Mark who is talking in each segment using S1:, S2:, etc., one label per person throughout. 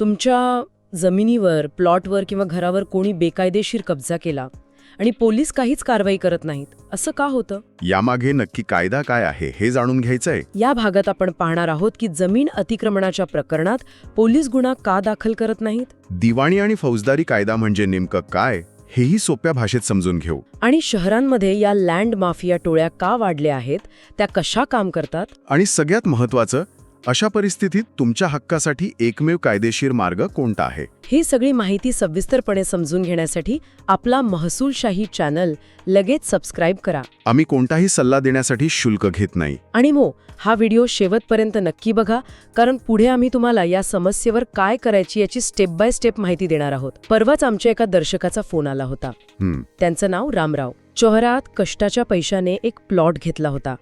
S1: तुमच्या जमिनीवर प्लॉटवर किंवा घरावर कोणी बेकायदेशीर कब्जा केला आणि पोलीस काहीच कारवाई करत नाहीत असं का होतं?
S2: यामागे नक्की कायदा काय आहे हे जाणून घ्यायचंय.
S1: या भागात आपण पाहणार आहोत की जमीन अतिक्रमणाच्या प्रकरणात पोलीस गुन्हा का दाखल करत नाहीत?
S2: दिवाणी आणि फौजदारी कायदा म्हणजे नेमकं काय हेही सोप्या भाषेत समजून घेऊ.
S1: आणि शहरांमध्ये या लँड माफिया टोळ्या का वाढल्या आहेत त्या कशा काम करतात?
S2: आणि सगळ्यात महत्वाचं अशा परिस्थितीत तुमच्या हक्कासाठी एकमेव कायदेशीर मार्ग कोणता आहे?
S1: ही सगळी माहिती सविस्तरपणे समजून घेण्यासाठी आपला महसूलशाही चॅनल लगेच सबस्क्राईब करा.
S2: आम्ही कोणताही सल्ला देण्यासाठी शुल्क घेत नाही.
S1: आणि मो हा व्हिडिओ शेवटपर्यंत नक्की बघा कारण पुढे आम्ही तुम्हाला या समस्येवर काय करायची याची स्टेप बाय स्टेप माहिती देणार आहोत. परवाच आमच्या एका दर्शकाचा फोन आला होता. त्यांचं नाव रामराव. चोहरात कष्टाच्या पैशाने एक प्लॉट घेतला होता.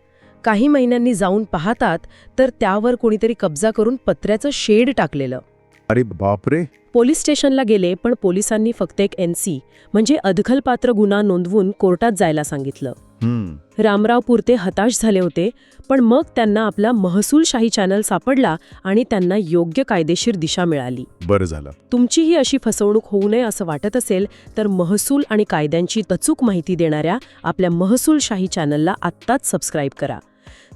S1: काही महिन्यांनी जाऊन पाहतात तर त्यावर कोणीतरी कब्जा करून पत्र्याचं शेड टाकलेलं.
S2: अरे बापरे.
S1: पोलीस स्टेशनला गेले पण पोलिसांनी फक्त एक एनसी म्हणजे अदखलपात्र गुन्हा नोंदवून कोर्टात जायला सांगितलं. रामराव पुरते हताश झाले होते पण मग त्यांना आपला महसूलशाही चॅनल सापडला आणि त्यांना योग्य कायदेशीर दिशा मिळाली.
S2: बरं झालं.
S1: तुमचीही अशी फसवणूक होऊ नये असं वाटत असेल तर महसूल आणि कायद्यांची तचूक माहिती देणाऱ्या आपल्या महसूलशाही चॅनलला आत्ताच सबस्क्राईब करा.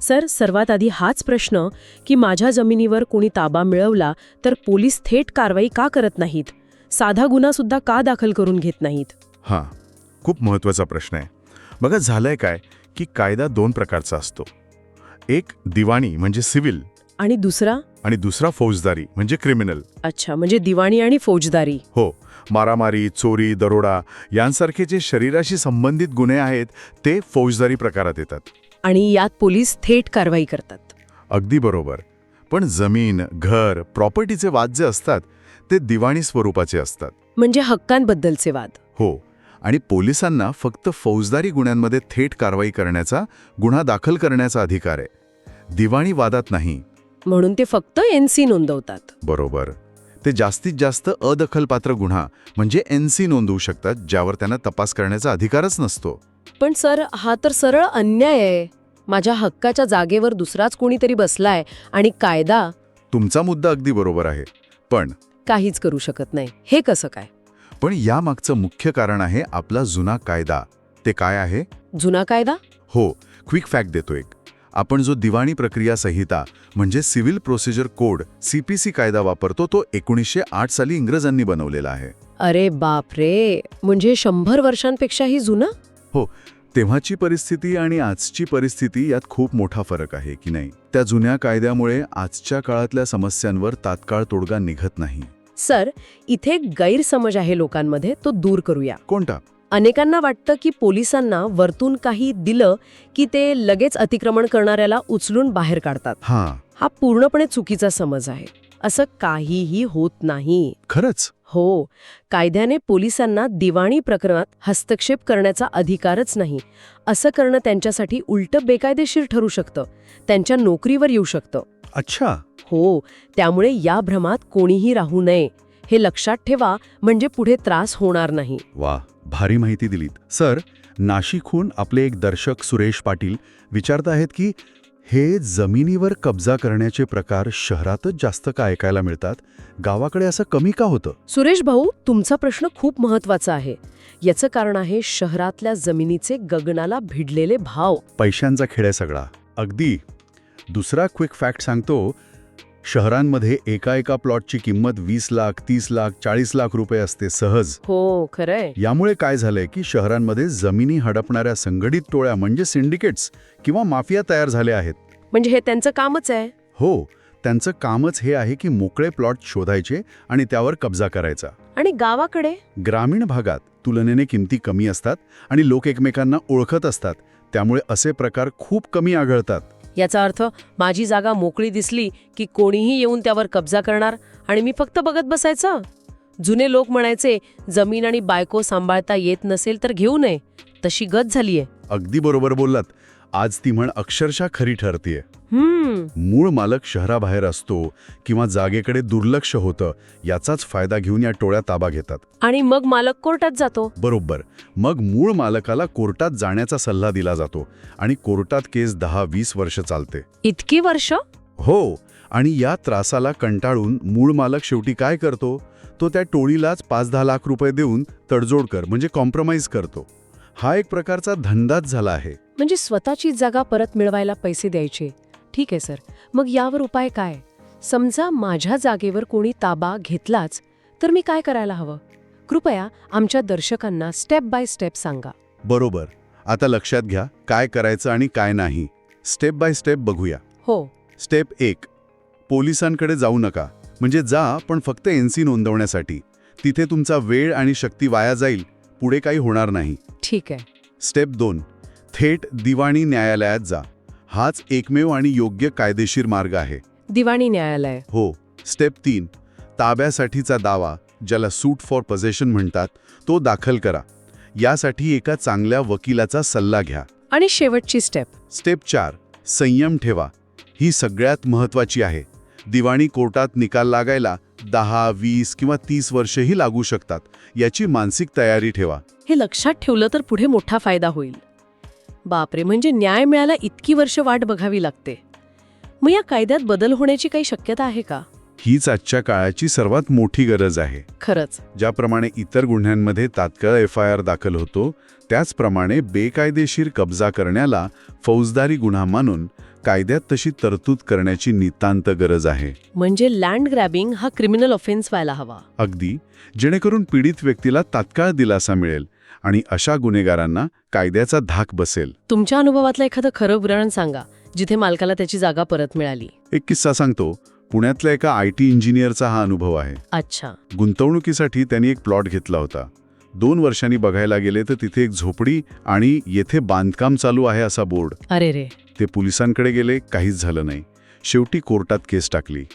S1: सर सर्वात आधी हाच प्रश्न की माझ्या जमिनीवर कोणी ताबा मिळवला तर पोलीस थेट कारवाई का करत नाहीत? साधा गुन्हासुद्धा का दाखल करून घेत नाहीत?
S2: हां खूप महत्त्वाचा प्रश्न आहे. बघा झालंय काय की कायदा दोन प्रकारचा असतो. एक दिवाणी म्हणजे सिव्हिल
S1: आणि दुसरा?
S2: आणि दुसरा फौजदारी म्हणजे क्रिमिनल.
S1: अच्छा म्हणजे दिवाणी आणि फौजदारी.
S2: हो मारामारी चोरी दरोडा यांसारखे जे शरीराशी संबंधित गुन्हे आहेत ते फौजदारी प्रकारात येतात.
S1: आणि यात पोलीस थेट कारवाई करतात.
S2: अगदी बरोबर. पण जमीन घर प्रॉपर्टीचे वाद जे असतात ते दिवाणी स्वरूपाचे असतात.
S1: म्हणजे हक्कांबद्दलचे वाद.
S2: हो. आणि पोलिसांना फक्त फौजदारी गुन्ह्यांमध्ये थेट कारवाई करण्याचा गुन्हा दाखल करण्याचा अधिकार आहे. दिवाणी वादात नाही.
S1: म्हणून ते फक्त एनसी नोंदवतात.
S2: बरोबर. ते जास्तीत जास्त अदखलपात्र गुन्हा म्हणजे एन सी नोंदवू शकतात ज्यावर त्यांना तपास करण्याचा अधिकारच नसतो.
S1: पण सर हा तर सरळ अन्याय आहे. माझ्या हक्काच्या जागेवर दुसराच कोणीतरी बसलाय आणि कायदा
S2: तुमचा मुद्दा अगदी बरोबर आहे. पण
S1: काहीच करू शकत नाही. हे कसं काय?
S2: पण यामागचं मुख्य कारण आहे आपला जुना कायदा. ते काय आहे?
S1: जुना कायदा?
S2: हो क्विक फॅक्ट देतो एक. आपण जो दिवाणी प्रक्रिया संहिता म्हणजे सिव्हिल प्रोसिजर कोड सीपीसी कायदा वापरतो तो एकोणीसशे आठ साली इंग्रजांनी बनवलेला आहे.
S1: अरे बाप रे म्हणजे शंभर वर्षांपेक्षाही जुना?
S2: हो तेव्हाची परिस्थिती आणि आजची परिस्थिती यात खूप मोठा फरक आहे की नाही? त्या जुन्या कायद्यामुळे आजच्या काळातल्या समस्यांवर तात्काळ तोडगा निघत नाही.
S1: सर इथे गैरसमज आहे लोकांमध्ये तो दूर करूया.
S2: कोणता?
S1: अनेकांना वाटतं की पोलिसांना वरतून काही दिलं की ते लगेच अतिक्रमण करणाऱ्याला उचलून बाहेर काढतात.
S2: हां.
S1: हा पूर्णपणे चुकीचा समज आहे. असं काहीही होत नाही.
S2: खरंच?
S1: हो कायद्याने पोलिसांना दिवाणी प्रकरणात हस्तक्षेप करण्याचा अधिकारच नाही. असं करणं त्यांच्यासाठी उलटं बेकायदेशीर ठरू शकतं. त्यांच्या नोकरीवर येऊ शकतं.
S2: अच्छा.
S1: हो त्यामुळे या भ्रमात कोणीही राहू नये. हे लक्षात ठेवा म्हणजे पुढे त्रास होणार नाही.
S2: वा भारी माहिती दिलीत. सर नाशिकहून आपले एक दर्शक सुरेश पाटील विचारत आहेत की हे जमिनीवर कब्जा करण्याचे प्रकार शहरातच जास्त का ऐकायला मिळतात? गावाकडे असं कमी का होतं?
S1: सुरेश भाऊ तुमचा प्रश्न खूप महत्त्वाचा आहे. याचं कारण आहे शहरातल्या जमिनीचे गगनाला भिडलेले भाव.
S2: पैशांचा खेळ आहे सगळा. अगदी. दुसरा क्विक फॅक्ट सांगतो शहरांमध्ये एका एका प्लॉटची किंमत वीस लाख तीस लाख चाळीस लाख रुपये असते सहज.
S1: हो खरंय.
S2: यामुळे काय झालंय की शहरांमध्ये जमिनी हडपणाऱ्या संघटित टोळ्या म्हणजे सिंडिकेट्स किंवा माफिया तयार झाल्या आहेत.
S1: म्हणजे हे त्यांचं कामच आहे?
S2: हो त्यांचं कामच हे आहे की मोकळे प्लॉट शोधायचे आणि त्यावर कब्जा करायचा.
S1: आणि गावाकडे?
S2: ग्रामीण भागात तुलनेने किमती कमी असतात आणि लोक एकमेकांना ओळखत असतात. त्यामुळे असे प्रकार खूप कमी आढळतात.
S1: याचा अर्थ माझी जागा मोकळी दिसली की कोणीही येऊन त्यावर कब्जा करणार आणि मी फक्त बघत बसायचं? जुने लोक म्हणायचे जमीन आणि बायको सांभाळता येत नसेल तर घेऊ नये. तशी गत झालीये.
S2: अगदी बरोबर बोललात. आज ती म्हण अक्षरशः खरी ठरतीये. मूळ मालक शहराबाहेर असतो किंवा जागेकडे दुर्लक्ष होतं याचाच फायदा घेऊन या टोळ्या ताबा घेतात.
S1: आणि मग मालक कोर्टात जातो.
S2: बरोबर. मग मूळ मालकाला कोर्टात जाण्याचा सल्ला दिला जातो आणि कोर्टात केस दहा वीस वर्ष चालते.
S1: इतकी वर्ष?
S2: हो. आणि या त्रासाला कंटाळून मूळ मालक शेवटी काय करतो? तो त्या टोळीलाच पाच दहा लाख रुपये देऊन तडजोड कर म्हणजे कॉम्प्रोमाइज करतो. हा एक प्रकारचा धंदाच झाला आहे.
S1: म्हणजे स्वतःची जागा परत मिळवायला पैसे द्यायचे. ठीक आहे सर. मग यावर उपाय काय? समजा माझ्या जागेवर कोणी ताबा घेतलाच तर मी काय करायला हवं? कृपया आमच्या दर्शकांना स्टेप बाय स्टेप सांगा.
S2: बरोबर. आता लक्षात घ्या काय करायचं आणि काय नाही. स्टेप बाय स्टेप बघूया.
S1: हो.
S2: स्टेप एक. पोलिसांकडे जाऊ नका. म्हणजे जा पण फक्त एनसी नोंदवण्यासाठी. तिथे तुमचा वेळ आणि शक्ती वाया जाईल. पुढे काही होणार नाही.
S1: ठीक आहे.
S2: स्टेप दोन. थेट दिवाणी न्यायालयात जा. हाच एकमेव आणि योग्य कायदेशीर मार्ग आहे.
S1: दिवाणी न्यायालय.
S2: हो. स्टेप तीन. ताब्यासाठीचा दावा ज्याला सूट फॉर पजेशन म्हणतात तो दाखल करा. यासाठी एका चांगल्या वकिलाचा सल्ला घ्या.
S1: आणि शेवटची स्टेप.
S2: स्टेप चार. संयम ठेवा. ही सगळ्यात महत्वाची आहे. दिवाणी कोर्टात निकाल लागायला दहा वीस किंवा तीस वर्षेही लागू शकतात. याची मानसिक तयारी ठेवा.
S1: हे लक्षात ठेवलं तर पुढे मोठा फायदा होईल. बापरे म्हणजे न्याय मिळायला इतकी वर्ष वाट बघावी लागते. मग या कायद्यात बदल होण्याची काही शक्यता आहे का?
S2: हीच आजच्या काळाची सर्वात मोठी गरज आहे.
S1: खरंच.
S2: ज्याप्रमाणे इतर गुन्ह्यांमध्ये तात्काळ एफ आय आर दाखल होतो त्याचप्रमाणे बेकायदेशीर कब्जा करण्याला फौजदारी गुन्हा मानून कायद्यात तशी तरतूद करण्याची नितांत गरज आहे.
S1: म्हणजे लँड ग्रॅबिंग हा क्रिमिनल ऑफेन्स व्हायला हवा.
S2: अगदी. जेणेकरून पीडित व्यक्तीला तात्काळ दिलासा मिळेल. आणि अशा गुन्हेगारांना कायद्याचा धाक बसेल.
S1: तुमच्या अनुभवातलं एखादं खरं उदाहरण सांगा जिथे मालकाला त्याची जागा परत मिळाली.
S2: एक किस्सा सांगतो. पुण्यातल्या एका आय टी इंजिनियरचा हा अनुभव आहे.
S1: अच्छा.
S2: गुंतवणुकीसाठी त्यांनी एक प्लॉट घेतला होता. दोन वर्षांनी बघायला गेले तर तिथे एक झोपडी आणि येथे बांधकाम चालू आहे असा बोर्ड.
S1: अरे रे.
S2: ते पोलिसांकडे गेले काहीच झालं नाही. शेवटी कोर्टात केस टाकली.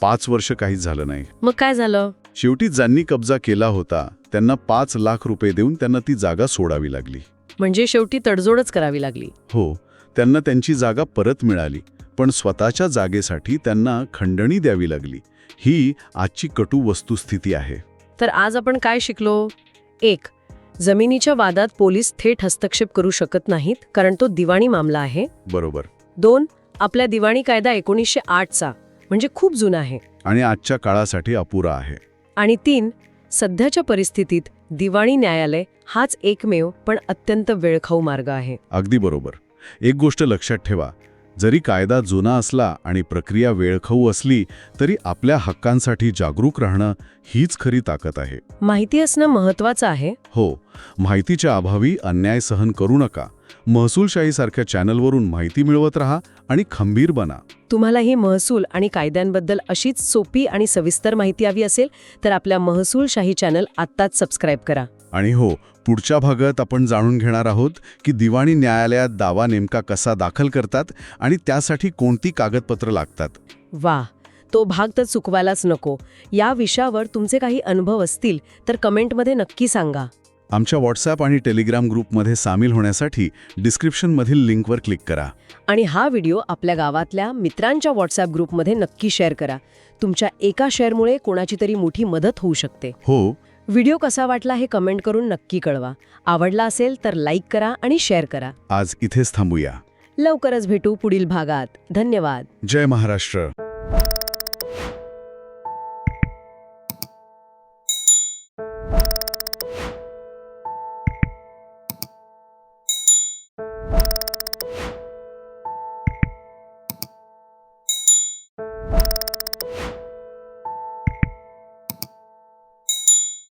S2: पाच वर्ष काहीच झालं नाही.
S1: मग काय झालं?
S2: शेवटी ज्यांनी कब्जा केला होता त्यांना पाच लाख रुपये देऊन त्यांना ती जागा सोडावी लागली.
S1: म्हणजे शेवटी तडजोडच करावी लागली.
S2: हो त्यांना त्यांची जागा परत मिळाली पण स्वतःच्या जागेसाठी त्यांना खंडणी द्यावी लागली. ही आजची कटू वस्तुस्थिती आहे.
S1: तर आज आपण काय शिकलो? एक जमिनीच्या वादात पोलीस थेट हस्तक्षेप करू शकत नाहीत कारण तो दिवाणी मामला आहे.
S2: बरोबर.
S1: दोन आपल्या दिवाणी कायदा एकोणीसशे आठचा म्हणजे खूप जुना आहे.
S2: आणि आजच्या काळासाठी अपुरा आहे.
S1: आणि तीन सध्याच्या परिस्थितीत दिवाणी न्यायालय हाच एकमेव पण अत्यंत वेळखाऊ मार्ग आहे.
S2: अगदी बरोबर. एक गोष्ट लक्षात ठेवा जरी कायदा जुना असला आणि प्रक्रिया वेळखाऊ असली तरी आपल्या हक्कांसाठी जागरूक राहणं हीच खरी ताकद आहे.
S1: माहिती असणं महत्वाचं आहे?
S2: हो माहितीच्या अभावी अन्याय सहन करू नका. महसूलशाहीसारख्या चॅनलवरून माहिती मिळवत राहा आणि खंबीर बना.
S1: तुम्हाला ही महसूल आणि कायद्यांबद्दल अशीच सोपी आणि सविस्तर माहिती हवी असेल तर आपल्या महसूलशाही चॅनल आत्ताच सबस्क्राईब करा.
S2: आणि हो पुढच्या भागात आपण जाणून घेणार आहोत की दिवाणी न्यायालयात दावा नेमका कसा दाखल करतात आणि त्यासाठी कोणती कागदपत्र लागतात.
S1: वा तो भाग तर चुकवायलाच नको. या विषयावर तुमचे काही अनुभव असतील तर कमेंटमध्ये नक्की सांगा.
S2: आमच्या व्हॉट्सॲप आणि टेलिग्राम ग्रुपमध्ये सामील होण्यासाठी डिस्क्रिप्शनमधील लिंकवर क्लिक करा.
S1: आणि हा व्हिडिओ आपल्या गावातल्या मित्रांच्या व्हॉट्सॲप ग्रुपमध्ये नक्की शेअर करा. तुमच्या एका शेअरमुळे कोणाची तरी मोठी मदत होऊ शकते.
S2: हो.
S1: व्हिडिओ कसा वाटला हे कमेंट करून नक्की कळवा. आवडला असेल तर लाईक करा आणि शेअर करा.
S2: आज इथेच थांबूया.
S1: लवकरच भेटू पुढील भागात. धन्यवाद.
S2: जय महाराष्ट्र.